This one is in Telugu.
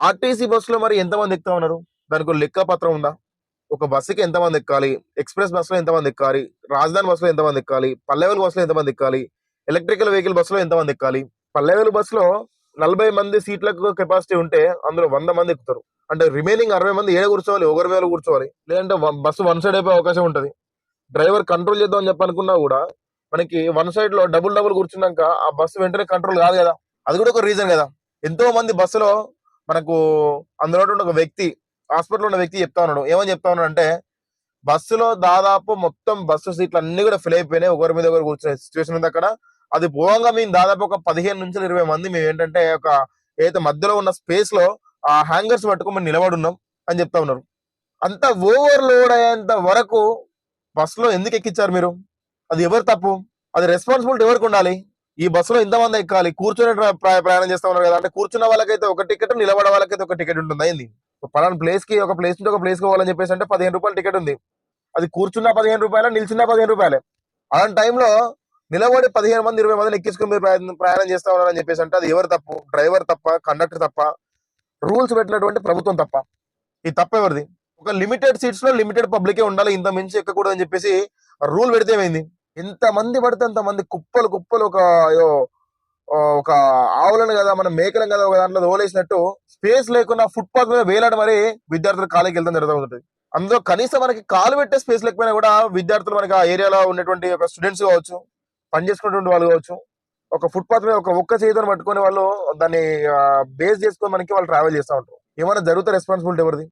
ఆర్టీసీ బస్సులో మరి ఎంతమంది ఎక్కుతా ఉన్నారు? దానికి ఒక లెక్క పత్రం ఉందా? ఒక బస్సుకి ఎంతమంది ఎక్కాలి? ఎక్స్ప్రెస్ బస్సులో ఎంతమంది ఎక్కాలి? రాజధాని బస్సులో ఎంతమంది ఎక్కాలి? పల్లెవెల్ బస్సులో ఎంతమంది ఎక్కాలి? ఎలక్ట్రికల్ వెహికల్ బస్సులో ఎంతమంది ఎక్కాలి? పల్లెవెల్ బస్సులో నలభై మంది సీట్లకు కెపాసిటీ ఉంటే అందులో వంద మంది ఎక్కుతారు. అంటే రిమైనింగ్ అరవై మంది ఏడ కూర్చోవాలి? ఒకరి వేలు కూర్చోవాలి. లేదంటే బస్సు వన్ సైడ్ అయిపోయే అవకాశం ఉంటది. డ్రైవర్ కంట్రోల్ చేద్దాం అని చెప్పనుకున్నా కూడా మనకి వన్ సైడ్లో డబుల్ డబుల్ కూర్చున్నాక ఆ బస్సు వెంటనే కంట్రోల్ కాదు కదా. అది కూడా ఒక రీజన్ కదా. ఎంతో మంది బస్సులో మనకు అందులో ఉన్న ఒక వ్యక్తి హాస్పిటల్ ఉన్న వ్యక్తి చెప్తా ఉన్నాడు. ఏమని చెప్తా ఉన్నాడు అంటే బస్సులో దాదాపు మొత్తం బస్సు సీట్లు అన్ని కూడా ఫిల్ అయిపోయినాయి. ఒకరి మీద ఒకరు కూర్చునే సిచ్యువేషన్ ఉంది అక్కడ. అది పోగా మేము దాదాపు ఒక పదిహేను నుంచి ఇరవై మంది మేము ఏంటంటే ఒక ఏదైతే మధ్యలో ఉన్న స్పేస్లో ఆ హ్యాంగర్స్ పట్టుకుని మేము నిలబడి ఉన్నాం అని చెప్తా ఉన్నారు. అంత ఓవర్లోడ్ అయ్యేంత వరకు బస్సులో ఎందుకు ఎక్కించారు మీరు? అది ఎవరు తప్పు? అది రెస్పాన్సిబిలిటీ ఎవరికి ఉండాలి? ఈ బస్సులో ఇంతమంది ఎక్కాలి కూర్చొని ప్ర- ప్రయాణం చేస్తా ఉన్నారు కదా అంటే కూర్చున్న వాళ్ళకైతే ఒక టికెట్ నిలబడే వాళ్ళకైతే ఒక టికెట్ ఉంటుంది. అయింది. పలానా ప్లేస్కి ఒక ప్లేస్ నుంచి ఒక ప్లేస్కి పోవాలని చెప్పేసి అంటే పదిహేను రూపాయల టికెట్ ఉంది. అది కూర్చున్న పదిహేను రూపాయలు నిల్చున్న పదిహేను రూపాయలే. అలాంటి టైంలో నిలబడి పదిహేను మంది ఇరవై మందిని ఎక్కించుకుని మీరు ప్రయాణం ప్రయాణం చేస్తా ఉన్నారని చెప్పేసి అంటే అది ఎవరు తప్పు? డ్రైవర్ తప్ప కండక్టర్ తప్ప రూల్స్ పెట్టినటువంటి ప్రభుత్వం తప్ప. ఈ తప్ప ఎవరిది? ఒక లిమిటెడ్ సీట్స్లో లిమిటెడ్ పబ్లికే ఉండాలి ఇంత మించి ఎక్కకూడదు అని చెప్పేసి రూల్ పెడితే ఏమైంది? ఎంత మంది పడితే అంత మంది కుప్పలు కుప్పలు ఒక అయ్యో, ఒక ఆవులను కదా మనం మేకలను కదా ఒక దాంట్లో తోలేసినట్టు స్పేస్ లేకుండా ఫుట్పాత్ మీద వేలాడి మరి విద్యార్థులు కాలేజీకి వెళ్తాం జరుగుతుంటుంది అందులో కనీసం మనకి కాలు పెట్టే స్పేస్ లేకపోయినా కూడా విద్యార్థులు మనకి ఆ ఏరియాలో ఉన్నటువంటి ఒక స్టూడెంట్స్ కావచ్చు పని చేసుకున్నటువంటి వాళ్ళు కావచ్చు ఒక ఫుట్పాత్ మీద ఒక ఒక్క చేతిని పట్టుకొని వాళ్ళు దాన్ని బేస్ చేసుకొని మనకి వాళ్ళు ట్రావెల్ చేస్తూ ఉంటారు. ఏమైనా జరుగుతా రెస్పాన్సిబిలిటీ ఎవరిది?